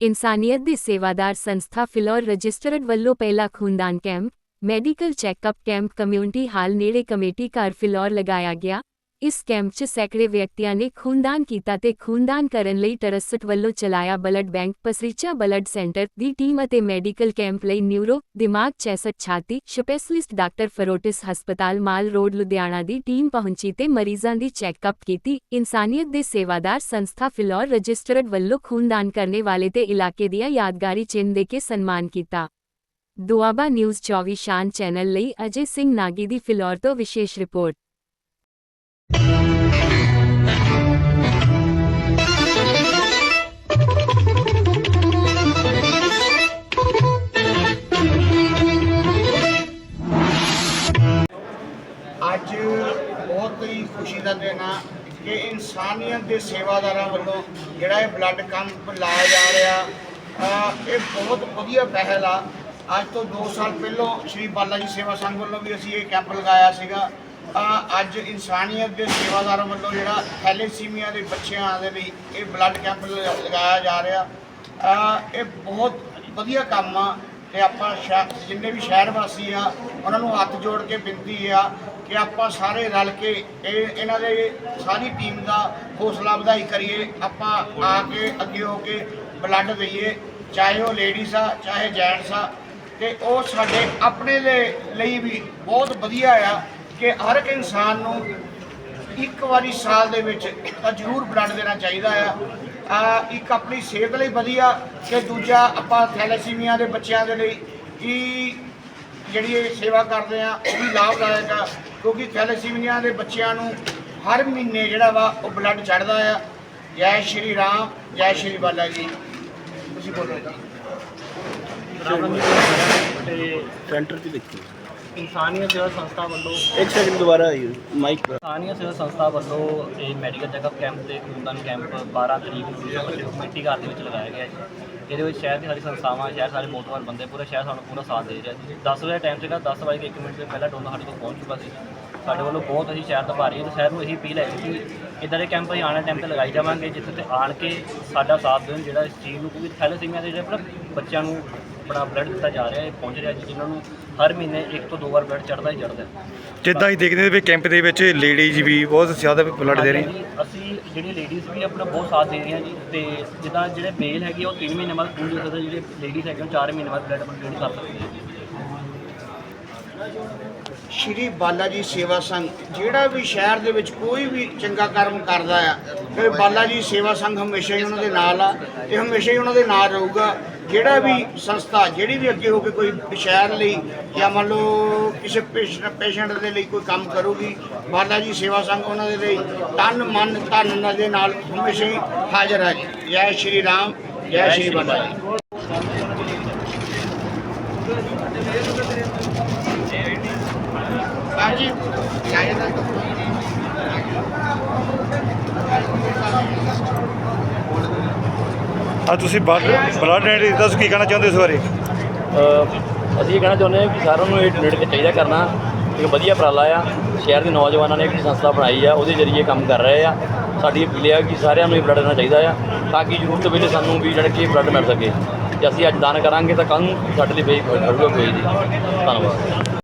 ਇਨਸਾਨੀਅਤ ਦੇ ਸੇਵਾਦਾਰ ਸੰਸਥਾ ਫਿਲੌਰ ਰਜਿਸਟਰਡ ਵੱਲੋਂ ਪਹਿਲਾ ਖੂਨਦਾਨ camp, medical checkup camp community hall ਨੇੜੇ ਕਮੇਟੀ ਘਰ ਫਿਲੌਰ ਲਗਾਇਆ ਗਿਆ ਇਸ ਕੈਂਪ 'ਚ ਸੈਂਕੜੇ ਵਿਅਕਤੀਆਂ ਨੇ ਖੂਨਦਾਨ ਕੀਤਾ ਤੇ ਖੂਨਦਾਨ ਕਰਨ ਲਈ ਟਰਸਟ ਵੱਲੋਂ ਚਲਾਇਆ blood bank Pasricha blood centre ਦੀ ਟੀਮ ਅਤੇ ਮੈਡੀਕਲ ਕੈਂਪ ਲਈ ਨਿਊਰੋ ਦਿਮਾਗ ਚੈਸਟ ਛਾਤੀ ਸਪੈਸ਼ਲਿਸਟ ਡਾਕਟਰ ਫਰੋਟਿਸ ਹਸਪਤਾਲ ਮਾਲ ਰੋਡ ਲੁਧਿਆਣਾ ਦੀ ਟੀਮ ਪਹੁੰਚੀ ਤੇ ਮਰੀਜ਼ਾਂ ਦੀ ਚੈੱਕਅਪ ਕੀਤੀ ਇਨਸਾਨੀਅਤ ਦੇ ਸੇਵਾਦਾਰ ਸੰਸਥਾ ਫਿਲੌਰ ਰਜਿਸਟਰਡ ਵੱਲੋਂ ਖੂਨਦਾਨ ਕਰਨੇ ਵਾਲੇ ਤੇ ਇਲਾਕੇ ਦੀਆਂ ਯਾਦਗਾਰੀ ਚਿੰਨ੍ਹ ਦੇ ਕੇ ਸਨਮਾਨ ਕੀਤਾ ਦੁਆਬਾ ਨਿਊਜ਼ 24 ਸ਼ਾਨ ਚੈਨਲ ਲਈ ਅਜੇ ਸਿੰਘ ਨਾਗੀ ਦੀ ਫਿਲੌਰ ਤੋਂ ਵਿਸ਼ੇਸ਼ ਰਿਪੋਰਟ ਅੱਜ ਬਹੁਤ ਹੀ ਖੁਸ਼ੀ ਦਾ ਦਿਨ ਆ ਕਿ ਇਨਸਾਨੀਅਤ ਦੇ ਸੇਵਾਦਾਰਾਂ ਵੱਲੋਂ ਜਿਹੜਾ ਇਹ ਬਲੱਡ ਕੈਂਪ ਲਾਇਆ ਜਾ ਰਿਹਾ ਇਹ ਬਹੁਤ ਵਧੀਆ ਪਹਿਲ ਆ। ਅੱਜ ਤੋਂ 2 ਸਾਲ ਪਹਿਲਾਂ ਸ਼੍ਰੀ ਬਾਲਾ ਜੀ ਸੇਵਾ ਸੰਘ ਵੱਲੋਂ ਵੀ ਅਸੀਂ ਇਹ ਕੈਂਪ ਲਗਾਇਆ ਸੀਗਾ। ਅਹ ਅੱਜ ਇਨਸਾਨੀਅਤ ਦੇ ਸੇਵਾਦਾਰਾਂ ਵੱਲੋਂ ਜਿਹੜਾ ਥੈਲੇਸੀਮੀਆ ਦੇ ਬੱਚਿਆਂ ਦੇ ਲਈ ਇਹ ਬਲੱਡ ਕੈਂਪ ਲ- ਲਗਾਇਆ ਜਾ ਰਿਹਾ। ਇਹ ਬਹੁਤ ਵਧੀਆ ਕੰਮ ਆ ਤੇ ਆਪਾਂ ਸ਼ਹਿ- ਜਿੰਨੇ ਵੀ ਸ਼ਹਿਰ ਵਾਸੀ ਆ, ਉਹਨਾਂ ਨੂੰ ਹੱਥ ਜੋੜ ਕੇ ਬੇਨਤੀ ਆ ਕਿ ਆਪਾਂ ਸਾਰੇ ਰਲ ਕੇ ਇਹ, ਇਹਨਾਂ ਦੇ ਸਾਰੀ ਟੀਮ ਦਾ ਹੌਸਲਾ ਵਧਾਈ ਕਰੀਏ। ਆਪਾਂ ਆ ਕੇ ਅੱਗੇ ਹੋ ਕੇ ਬਲੱਡ ਦਈਏ, ਚਾਹੇ ਉਹ ਲੇਡੀਜ਼ ਆ, ਚਾਹੇ ਜੈਂਟਸ ਆ। ਤੇ ਉਹ ਸਾਡੇ ਆਪਣੇ ਦੇ ਲਈ ਵੀ ਬਹੁਤ ਵਧੀਆ ਆ ਕਿ ਹਰ ਇੱਕ ਇਨਸਾਨ ਨੂੰ ਇੱਕ ਵਾਰੀ ਸਾਲ ਦੇ ਵਿੱਚ ਤਾਂ ਜ਼ਰੂਰ ਬਲੱਡ ਦੇਣਾ ਚਾਹੀਦਾ ਆ। ਆ ਇੱਕ ਆਪਣੀ ਸਿਹਤ ਲਈ ਵਧੀਆ ਤੇ ਦੂਜਾ ਆਪਾਂ ਥੈਲੇਸੀਮੀਆ ਦੇ ਬੱਚਿਆਂ ਦੇ ਲਈ ਕੀ ਜਿਹੜੀ ਇਹ ਸੇਵਾ ਕਰਦੇ ਆ, ਉਹ ਵੀ ਲਾਭਦਾਇਕ ਆ, ਕਿਉਂਕਿ ਥੈਲੇਸੀਮੀਆ ਦੇ ਬੱਚਿਆਂ ਨੂੰ ਹਰ ਮਹੀਨੇ ਜਿਹੜਾ ਵਾ ਉਹ ਬਲੱਡ ਚੜਦਾ ਆ। ਜੈ ਸ਼੍ਰੀ ਰਾਮ, ਜੈ ਸ਼੍ਰੀ ਬਾਲਾ ਜੀ। ਤੁਸੀਂ ਬੋਲੋ ਜੀ। ਤੇ ਸੈਂਟਰ 'ਚ ਦੇਖੀ। ਇਨਸਾਨੀਅਤ ਸੇਵਾ ਸੰਸਥਾ ਵੱਲੋਂ ਇੱਕ ਸੈਕਿੰਡ ਦੁਬਾਰਾ ਆਈ ਮਾਈਕ ਇਨਸਾਨੀਅਤ ਸੇਵਾ ਸੰਸਥਾ ਵੱਲੋਂ ਇਹ ਮੈਡੀਕਲ ਚੈੱਕਅਪ ਕੈਂਪ ਤੇ ਖੂਨਦਾਨ ਕੈਂਪ 12 ਤਰੀਕ ਨੂੰ ਬੱਚੇ ਕਮੇਟੀ ਘਰ ਦੇ ਵਿੱਚ ਲਗਾਇਆ ਗਿਆ ਜੀ। ਇਹਦੇ ਵਿੱਚ ਸ਼ਹਿਰ ਦੀ ਸਾਰੀ ਸੰਸਥਾਵਾਂ ਸ਼ਹਿਰ ਸਾਰੇ ਮੋਟਵਾਰ ਬੰਦੇ ਪੂਰਾ ਸ਼ਹਿਰ ਸਾਨੂੰ ਪੂਰਾ ਸਾਥ ਦੇ ਰਿਹਾ ਜੀ। 10 ਵਜੇ ਟਾਈਮ ਸੀਗਾ 10 ਵਜੇ 1 ਮਿੰਟ ਤੋਂ ਪਹਿਲਾਂ ਡੋਨਾ ਸਾਡੇ ਕੋਲ ਪਹੁੰਚ ਚੁੱਕਾ ਸੀ। ਸਾਡੇ ਵੱਲੋਂ ਬਹੁਤ ਅਸੀਂ ਸ਼ਹਿਰ ਦਾ ਭਾਰੀ ਤੇ ਸ਼ਹਿਰ ਨੂੰ ਇਹੀ ਅਪੀਲ ਹੈ ਕਿ ਇਦਾਂ ਦੇ ਕੈਂਪ ਅਸੀਂ ਆਉਣ ਟਾਈਮ ਤੇ ਲਗਾਈ ਜਾਵਾਂਗੇ ਜਿੱਥੇ ਤੇ ਆਣ ਕੇ ਸਾਡਾ ਸਾਥ ਦੇਣ ਜਿਹੜਾ ਇਸ ਚੀਜ਼ ਨੂੰ ਕਿਉਂਕਿ ਥੈਲੇਸੀਮੀਆ ਦੇ ਜਿਹੜੇ ਆਪਣਾ ਬੱਚਿਆਂ ਨੂੰ ਬੜਾ ਬਲੱਡ ਦਿੱਤਾ ਜਾ ਰਿਹਾ ਹੈ ਪਹੁੰਚ ਰਿਹਾ ਜੀ ਜਿਨ੍ਹਾਂ ਨੂੰ ਹਰ ਮਹੀਨੇ ਇੱਕ ਤੋਂ ਦੋ ਵਾਰ ਬਲੱਡ ਚੜਦਾ ਹੀ ਚੜਦਾ ਹੈ। ਜਿੱਦਾਂ ਹੀ ਦੇਖਦੇ ਵੀ ਕੈਂਪ ਦੇ ਵਿੱਚ ਲੇਡੀਜ਼ ਵੀ ਬਹੁਤ ਜ਼ਿਆਦਾ ਬਲੱਡ ਦੇ ਰਹੀ ਅਸੀਂ ਜਿਹੜੀਆਂ ਲੇਡੀਜ਼ ਵੀ ਆਪਣਾ ਬਹੁਤ ਸਾਥ ਦੇ ਰਹੀਆਂ ਜੀ ਤੇ ਜਿੱਦਾਂ ਜਿਹੜੇ ਮੇਲ ਹੈਗੇ ਉਹ 3 ਮਹੀਨੇ ਬਾਅਦ ਖੂਨ ਦੇ ਸਕਦੇ ਜਿਹੜੇ ਲੇਡੀਜ਼ ਹੈਗੇ ਉਹ 4 ਮਹੀਨੇ ਬਾਅਦ ਬਲੱਡ ਡੋਨੇਟ ਕਰ ਸਕਦੇ ਆ ਸ਼੍ਰੀ ਬਾਲਾ ਜੀ ਸੇਵਾ ਸੰਘ ਜਿਹੜਾ ਵੀ ਸ਼ਹਿਰ ਦੇ ਵਿੱਚ ਕੋਈ ਵੀ ਚੰਗਾ ਕਰਮ ਕਰਦਾ ਆ ਤੇ ਬਾਲਾ ਜੀ ਸੇਵਾ ਸੰਘ ਹਮੇਸ਼ਾ ਹੀ ਉਹਨਾਂ ਦੇ ਨਾਲ ਆ ਤੇ ਹਮੇਸ਼ਾ ਹੀ ਉਹਨਾਂ ਦੇ ਨਾਲ ਰਹੂਗਾ। ਜਿਹੜਾ ਵੀ ਸੰਸਥਾ ਜਿਹੜੀ ਵੀ ਅੱਗੇ ਹੋ ਕੇ ਕੋਈ ਸ਼ਹਿਰ ਲਈ ਜਾਂ ਮੰਨ ਲਓ ਕਿਸੇ ਪੇਸ਼ੈਂਟ ਦੇ ਲਈ ਕੋਈ ਕੰਮ ਕਰੂਗੀ ਬਾਲਾ ਜੀ ਸੇਵਾ ਸੰਘ ਉਹਨਾਂ ਦੇ ਲਈ ਤਨ ਮਨ ਧਨ ਦੇ ਨਾਲ ਹਮੇਸ਼ਾ ਹੀ ਹਾਜ਼ਰ ਹੈ। ਜੀ ਸ਼੍ਰੀ ਰਾਮ ਜੈ ਸ਼੍ਰੀ ਬਾਲਾ ਜੀ। ਅੱਜ ਤੁਸੀਂ ਬਲੱਡ ਡੋਨੇਟ ਦਿੱਤਾ ਤੁਸੀਂ ਕੀ ਕਹਿਣਾ ਚਾਹੁੰਦੇ ਹੋ ਇਸ ਬਾਰੇ? ਅ, ਅਸੀਂ ਇਹ ਕਹਿਣਾ ਚਾਹੁੰਦੇ ਹਾਂ ਕਿ ਸਾਰਿਆਂ ਨੂੰ ਇਹ ਡੋਨੇਟ ਚਾਹੀਦਾ ਕਰਨਾ ਇੱਕ ਵਧੀਆ ਉਪਰਾਲਾ ਆ। ਸ਼ਹਿਰ ਦੇ ਨੌਜਵਾਨਾਂ ਨੇ ਇੱਕ ਸੰਸਥਾ ਬਣਾਈ ਆ ਉਹਦੇ ਜ਼ਰੀਏ ਕੰਮ ਕਰ ਰਹੇ ਆ। ਸਾਡੀ ਅਪੀਲ ਆ ਕਿ ਸਾਰਿਆਂ ਨੂੰ ਇਹ ਬਲੱਡ ਦੇਣਾ ਚਾਹੀਦਾ ਆ ਤਾਂ ਕਿ ਜ਼ਰੂਰਤ ਵੇਲੇ ਸਾਨੂੰ ਵੀ ਜਿਹੜਾ ਕਿ ਬਲੱਡ ਮਿਲ ਸਕੇ। ਜੇ ਅਸੀਂ ਅੱਜ ਦਾਨ ਕਰਾਂਗੇ ਤਾਂ ਕੱਲ੍ਹ ਨੂੰ ਸਾਡੇ ਲਈ ਬਈ ਖੜੂਗਾ ਕੋਈ ਨਹੀਂ ਧੰਨਵਾਦ।